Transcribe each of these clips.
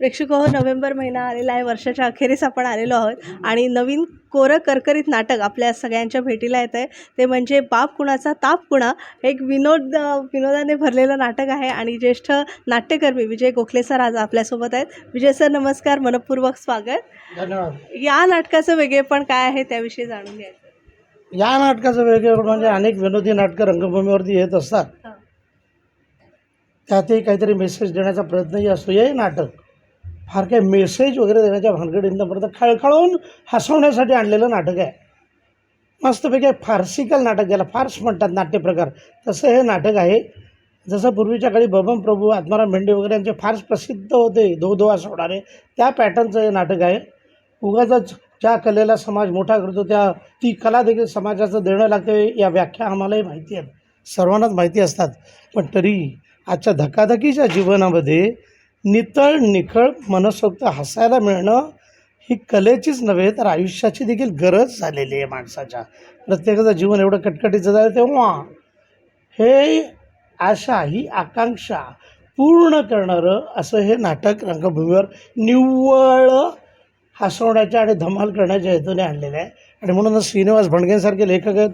प्रेक्षक हो नोव्हेंबर महिना आलेला आहे. वर्षाच्या अखेरीस आपण आलेलो आहोत. आणि नवीन कोरं करकरीत नाटक आपल्या सगळ्यांच्या भेटीला येतं आहे ते म्हणजे बाप कुणाचा ताप कुणा एक विनोद विनोदाने भरलेलं नाटक आहे. आणि ज्येष्ठ नाट्यकर्मी विजय गोखले सर आज आपल्यासोबत आहेत. विजय सर नमस्कार. मनपूर्वक स्वागत. धन्यवाद. या नाटकाचं वेगळेपण काय आहे त्याविषयी जाणून घ्यायचं. या नाटकाचं वेगळं म्हणजे अनेक विनोदी नाटकं रंगभूमीवरती येत असतात. हां. त्यातही काहीतरी मेसेज देण्याचा प्रयत्नही असतो. हे नाटक फार काही मेसेज वगैरे देण्याच्या भानगडींपर्यंत खळखळून हसवण्यासाठी आणलेलं नाटक आहे. मस्तपैकी एक नाटक ज्याला फार्स म्हणतात नाट्यप्रकार तसं हे नाटक आहे. जसं पूर्वीच्या काळी बबन प्रभू आत्माराम भेंडे वगैरे यांचे फारच प्रसिद्ध होते धो धो सोडणारे त्या पॅटर्नचं हे नाटक आहे. उगाच ज्या कलेला समाज मोठा करतो त्या ती कला देखील समाजाचं देणं लागते या व्याख्या आम्हालाही माहिती आहेत. सर्वांनाच माहिती असतात. पण तरी आजच्या धकाधकीच्या जीवनामध्ये नितळ निखळ मनसोक्त हसायला मिळणं ही कलेचीच नव्हे तर आयुष्याची देखील गरज झालेली आहे माणसाच्या. प्रत्येकाचं जीवन एवढं कटकटीचं झालं तेव्हा हे आशा ही आकांक्षा पूर्ण करणारं असं हे नाटक रंगभूमीवर निव्वळ हसवण्याच्या आणि धमाल करण्याच्या हेतूने आणलेलं आहे. आणि म्हणूनच श्रीनिवास भणगेंसारखे लेखक आहेत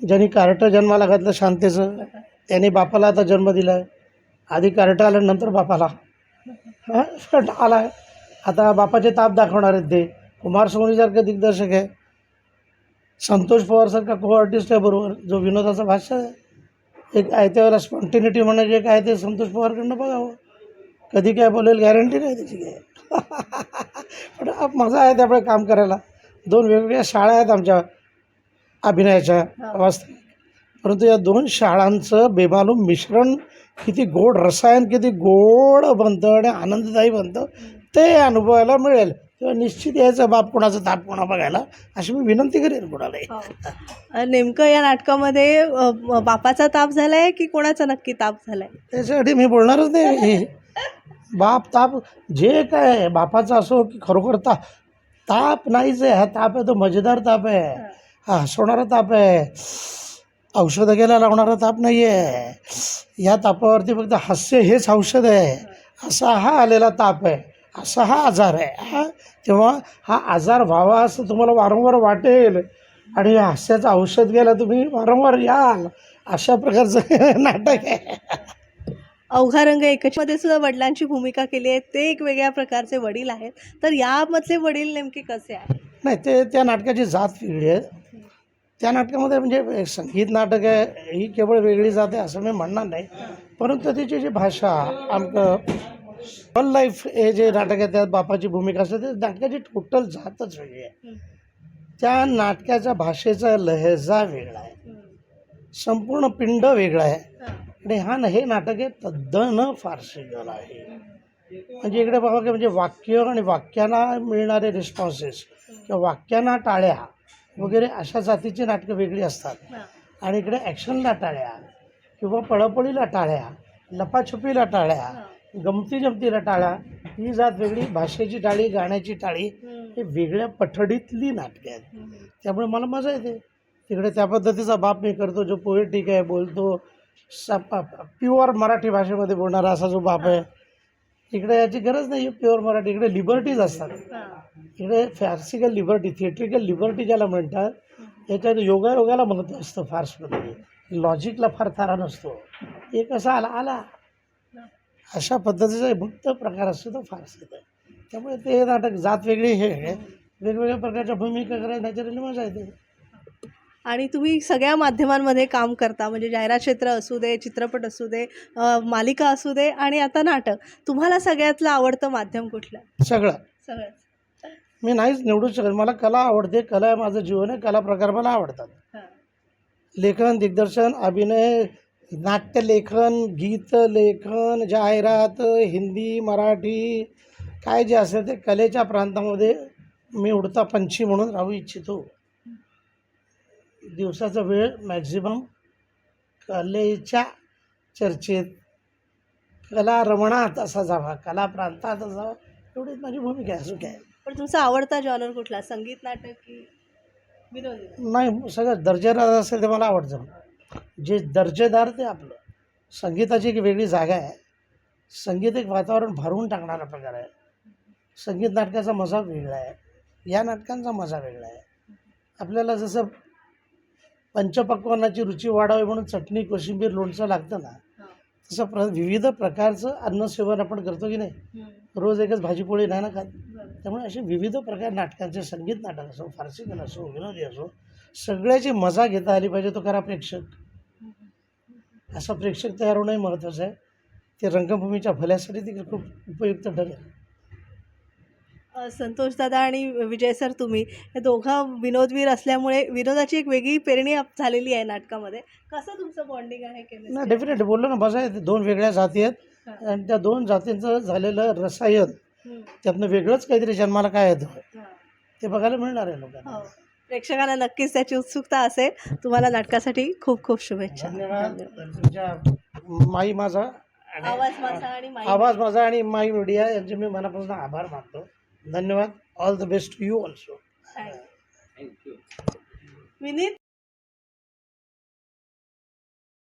ज्यांनी कार्ट जन्माला घातलं शांतेचं त्यांनी बापाला आता जन्म दिला आहे आधी कार्ट आल्यानंतर बापाला. हा, पण आला. आहे आता बापाचे ताप दाखवणार आहेत ते. कुमार सोनीसारखे दिग्दर्शक आहे. संतोष पवारसारखा को आर्टिस्ट आहे बरोबर. जो विनोदाचा भाषा आहे. एक आहे त्यावेळेला स्पॉन्टिनिटी जे काय ते संतोष पवारकडनं बघावं. कधी काय बोलेल गॅरंटी नाही त्याची काय. पण मजा आहे त्यामुळे काम करायला. दोन वेगवेगळ्या शाळा आहेत आमच्या अभिनयाच्या. वास्तविक परंतु या दोन शाळांचं बेमालूम मिश्रण किती गोड रसायन किती गोड बनतं आणि आनंददायी बनतं ते अनुभवायला मिळेल. तेव्हा निश्चित यायचं बाप कोणाचा ताप कोणा बघायला अशी मी विनंती करेन कोणालाही. अ, नेमकं या नाटकामध्ये बापाचा ताप झालाय की कोणाचा नक्की ताप झालाय? त्याच्यासाठी मी बोलणारच नाही. बाप ताप जे काय आहे, बापाचा असो की खरोखर ताप ताप नाहीच आहे. हा ताप आहे तो मजेदार ताप आहे. हा हसवणारा ताप आहे. औषधं घ्यायला लावणारा ताप नाही आहे या तापावरती फक्त हास्य हेच औषध आहे. असा हा आलेला ताप आहे. असा हा आजार आहे. हा? तेव्हा हा आजार व्हावा असं तुम्हाला वारंवार वाटेल. आणि या हास्याचं औषध घ्यायला तुम्ही वारंवार याल. अशा प्रकारचं नाटक आहे. अवघा रंग एकच मध्ये सुद्धा वडिलांची भूमिका केली आहे. ते एक वेगळ्या प्रकारचे वडील आहेत. तर यामधले वडील नेमके कसे आहेत? नाही ते त्या नाटकाची जात वेगळी आहे. त्या नाटकामध्ये म्हणजे संगीत नाटक आहे ही केवळ वेगळी जात आहे असं मी म्हणणार नाही. परंतु त्याची जी भाषा आमचं वन लाईफ हे जे नाटक आहे त्यात बापाची भूमिका असते ते नाटकाची टोटल जातच वेगळी आहे. त्या नाटकाच्या भाषेचा लहेजा वेगळा आहे. संपूर्ण पिंड वेगळा आहे. आणि हा न- हे नाटक आहे तद्दन फारसिकल आहे. म्हणजे इकडे बघा की म्हणजे वाक्य आणि वाक्यांना मिळणारे रिस्पॉन्सेस किंवा वाक्यांना टाळ्या वगैरे अशा जातीची नाटकं वेगळी असतात. आणि इकडे ॲक्शनला टाळ्या किंवा पळापळी टाळ्या लपाछुपीला टाळ्या गमती जमती टाळ्या ही जात वेगळी भाषेची टाळी गाण्याची टाळी हे वेगळ्या पठडीतली नाटकं आहेत. त्यामुळे मला मजा येते. तिकडे त्या पद्धतीचा बाप मी करतो जो पोएटिक आहे बोलतो प्युअर मराठी भाषेमध्ये बोलणारा असा जो बाप आहे इकडे याची गरज नाही आहे प्युअर मराठी. इकडे लिबर्टीज असतात. इकडे फॅर्सिकल लिबर्टी थिएट्रिकल लिबर्टी ज्याला म्हणतात याच्यात योगायोगाला म्हणत असतं फार्समध्ये लॉजिकला फार थारा नसतो. एक असा आला आला. अशा पद्धतीचा भक्त मुक्त प्रकार असतो तो फारस आहे त्यामुळे ते नाटक जात वेगळी हे. वेगवेगळ्या प्रकारच्या भूमिका करायला नॅचरली मजा येते. आणि तुम्ही सगळ्या माध्यमांमध्ये काम करता म्हणजे जाहिरात क्षेत्र असू दे चित्रपट असू दे मालिका असू दे आणि आता नाटक. तुम्हाला सगळ्यातलं आवडतं माध्यम कुठलं? सगळं. सगळ्यात. मी नाहीच निवडू शकत. मला कला आवडते. कला माझं जीवन आहे. कला प्रकार मला आवडतात. लेखन दिग्दर्शन अभिनय नाट्यलेखन गीतलेखन जाहिरात हिंदी मराठी काय जे असेल ते कलेच्या प्रांतामध्ये मी उडता पंछी म्हणून राहू इच्छितो. दिवसाचा वेळ मॅक्झिमम कलेच्या चर्चेत कला रमणात असा जावा कला प्रांतात असावा एवढीच माझी भूमिका आहे असं काय पण तुमचा आवडता जॉनर कुठला? संगीत नाटक की विनोदी? नाही सगळं दर्जेदार असेल ते मला आवडतं. जे दर्जेदार ते आपलं. संगीताची एक वेगळी जागा आहे. संगीत एक वातावरण भरवून टाकणारा प्रकार आहे. संगीत नाटकाचा मजा वेगळा आहे. या नाटकांचा मजा वेगळा आहे. आपल्याला जसं पंचपक्वानाची रुची वाढावी म्हणून चटणी कोशिंबीर लोणचं लागतं ना. तसं प्र विविध प्रकारचं अन्नसेवन आपण करतो की नाही? रोज एकच भाजीपोळी नाही ना खात? त्यामुळे असे विविध प्रकार नाटकांचे संगीत नाटक असो फारसी असो विनोदी असो सगळ्याची मजा घेता आली पाहिजे तो खरा प्रेक्षक. असा प्रेक्षक तयार होणंही महत्त्वाचं आहे. ते रंगभूमीच्या भल्यासाठी ते खूप उपयुक्त ठरेल. अ, संतोष दादा आणि विजय सर तुम्ही हे दोघं विनोदवीर असल्यामुळे विनोदाची एक वेगळी पेरणी झालेली आहे नाटकामध्ये कसं तुमचं बॉन्डिंग आहे ना? डेफिनेटली बोललो ना मजा येते दोन वेगळ्या जाती आहेत. आणि त्या दोन जातींचं झालेलं रसायन. त्यातनं वेगळंच काहीतरी जन्माला काय येतं. ते बघायला मिळणार आहे लोकांना हो. प्रेक्षकांना नक्कीच त्याची उत्सुकता असेल तुम्हाला नाटकासाठी खूप खूप शुभेच्छा तुमच्या माई माझा आवाज माझा आणि आवाज माझा आणि माई मीडिया यांचे मी मनापासून आभार मानतो धन्यवाद. All the best to you also Thank you. Vineet